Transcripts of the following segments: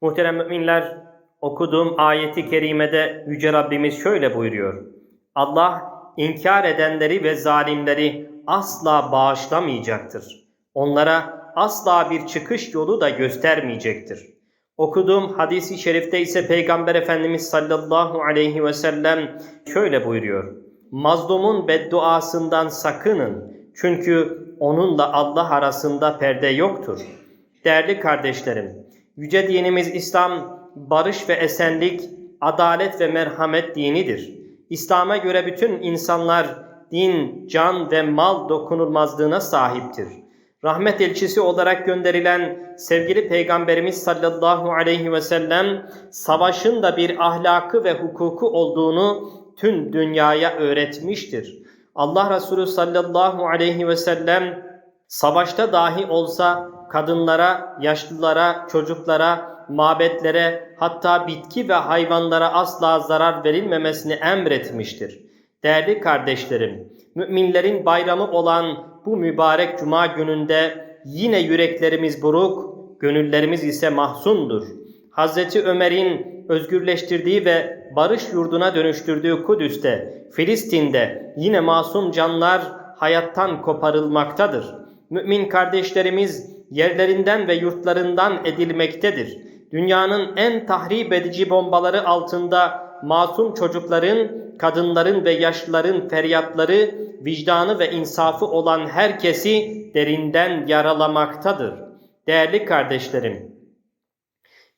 Muhterem müminler, okuduğum ayeti kerimede Yüce Rabbimiz şöyle buyuruyor. Allah inkar edenleri ve zalimleri asla bağışlamayacaktır. Onlara asla bir çıkış yolu da göstermeyecektir. Okuduğum hadisi şerifte ise Peygamber Efendimiz sallallahu aleyhi ve sellem şöyle buyuruyor. Mazlumun bedduasından sakının çünkü onunla Allah arasında perde yoktur. Değerli kardeşlerim, yüce dinimiz İslam barış ve esenlik, adalet ve merhamet dinidir. İslam'a göre bütün insanlar din, can ve mal dokunulmazlığına sahiptir. Rahmet elçisi olarak gönderilen sevgili Peygamberimiz sallallahu aleyhi ve sellem savaşın da bir ahlakı ve hukuku olduğunu tüm dünyaya öğretmiştir. Allah Resulü sallallahu aleyhi ve sellem savaşta dahi olsa kadınlara, yaşlılara, çocuklara, mabetlere hatta bitki ve hayvanlara asla zarar verilmemesini emretmiştir. Değerli kardeşlerim, müminlerin bayramı olan bu mübarek cuma gününde yine yüreklerimiz buruk, gönüllerimiz ise mahzundur. Hazreti Ömer'in özgürleştirdiği ve barış yurduna dönüştürdüğü Kudüs'te, Filistin'de yine masum canlar hayattan koparılmaktadır. Mümin kardeşlerimiz yerlerinden ve yurtlarından edilmektedir. Dünyanın en tahrip edici bombaları altında masum çocukların, kadınların ve yaşlıların feryatları, vicdanı ve insafı olan herkesi derinden yaralamaktadır. Değerli kardeşlerim,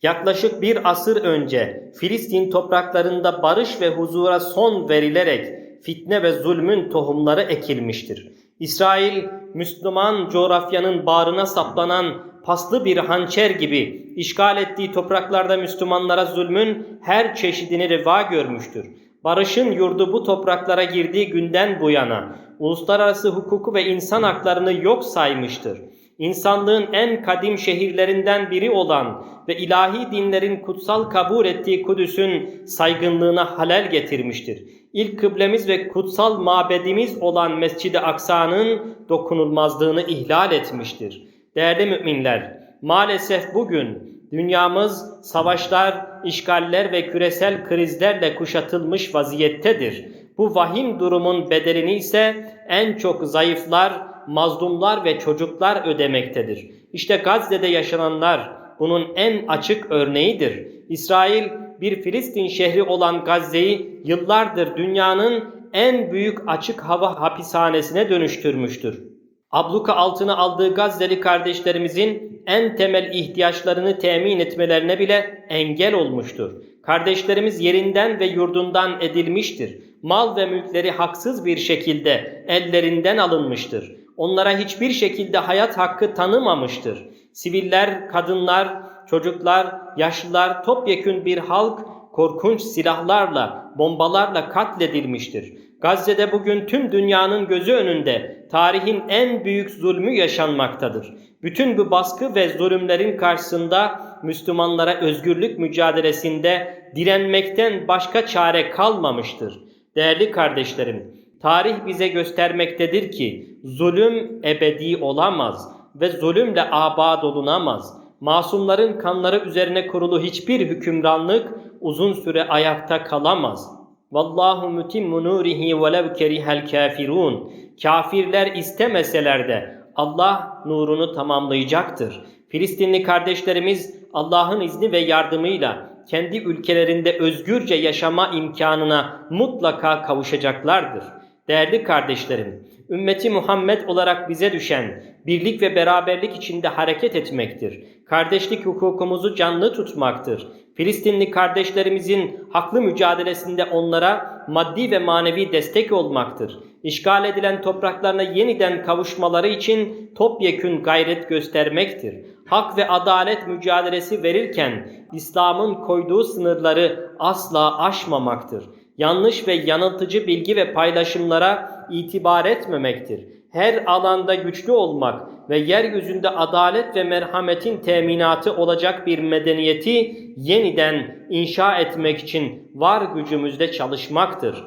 yaklaşık bir asır önce Filistin topraklarında barış ve huzura son verilerek fitne ve zulmün tohumları ekilmiştir. İsrail, Müslüman coğrafyanın bağrına saplanan paslı bir hançer gibi işgal ettiği topraklarda Müslümanlara zulmün her çeşidini reva görmüştür. Barışın yurdu bu topraklara girdiği günden bu yana uluslararası hukuku ve insan haklarını yok saymıştır. İnsanlığın en kadim şehirlerinden biri olan ve ilahi dinlerin kutsal kabul ettiği Kudüs'ün saygınlığına halel getirmiştir. İlk kıblemiz ve kutsal mabedimiz olan Mescid-i Aksa'nın dokunulmazlığını ihlal etmiştir. Değerli müminler, maalesef bugün dünyamız savaşlar, işgaller ve küresel krizlerle kuşatılmış vaziyettedir. Bu vahim durumun bedelini ise en çok zayıflar, mazlumlar ve çocuklar ödemektedir. İşte Gazze'de yaşananlar bunun en açık örneğidir. İsrail bir Filistin şehri olan Gazze'yi yıllardır dünyanın en büyük açık hava hapishanesine dönüştürmüştür. Abluka altına aldığı Gazze'li kardeşlerimizin en temel ihtiyaçlarını temin etmelerine bile engel olmuştur. Kardeşlerimiz yerinden ve yurdundan edilmiştir. Mal ve mülkleri haksız bir şekilde ellerinden alınmıştır. Onlara hiçbir şekilde hayat hakkı tanımamıştır. Siviller, kadınlar, çocuklar, yaşlılar topyekün bir halk korkunç silahlarla, bombalarla katledilmiştir. Gazze'de bugün tüm dünyanın gözü önünde tarihin en büyük zulmü yaşanmaktadır. Bütün bu baskı ve zulümlerin karşısında Müslümanlara özgürlük mücadelesinde direnmekten başka çare kalmamıştır. Değerli kardeşlerim, tarih bize göstermektedir ki zulüm ebedi olamaz ve zulümle abad olunamaz. Masumların kanları üzerine kurulu hiçbir hükümranlık uzun süre ayakta kalamaz. Vallahu mutimmu nurihi velev kerihel kafirun. Kafirler istemeseler de Allah nurunu tamamlayacaktır. Filistinli kardeşlerimiz Allah'ın izni ve yardımıyla kendi ülkelerinde özgürce yaşama imkanına mutlaka kavuşacaklardır. Değerli kardeşlerim, ümmeti Muhammed olarak bize düşen birlik ve beraberlik içinde hareket etmektir. Kardeşlik hukukumuzu canlı tutmaktır. Filistinli kardeşlerimizin haklı mücadelesinde onlara maddi ve manevi destek olmaktır. İşgal edilen topraklarına yeniden kavuşmaları için topyekün gayret göstermektir. Hak ve adalet mücadelesi verirken İslam'ın koyduğu sınırları asla aşmamaktır. Yanlış ve yanıltıcı bilgi ve paylaşımlara itibar etmemektir her alanda güçlü olmak ve yeryüzünde adalet ve merhametin teminatı olacak bir medeniyeti yeniden inşa etmek için var gücümüzde çalışmaktır.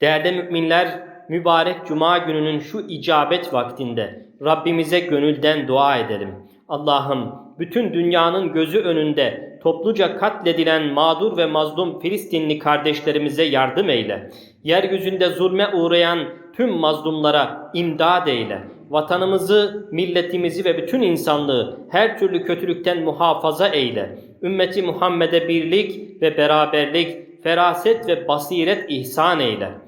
Değerli müminler, mübarek cuma gününün şu icabet vaktinde Rabbimize gönülden dua edelim. Allah'ım bütün dünyanın gözü önünde topluca katledilen mağdur ve mazlum Filistinli kardeşlerimize yardım eyle. Yeryüzünde zulme uğrayan tüm mazlumlara imdad eyle. Vatanımızı, milletimizi ve bütün insanlığı her türlü kötülükten muhafaza eyle. Ümmeti Muhammed'e birlik ve beraberlik, feraset ve basiret ihsan eyle.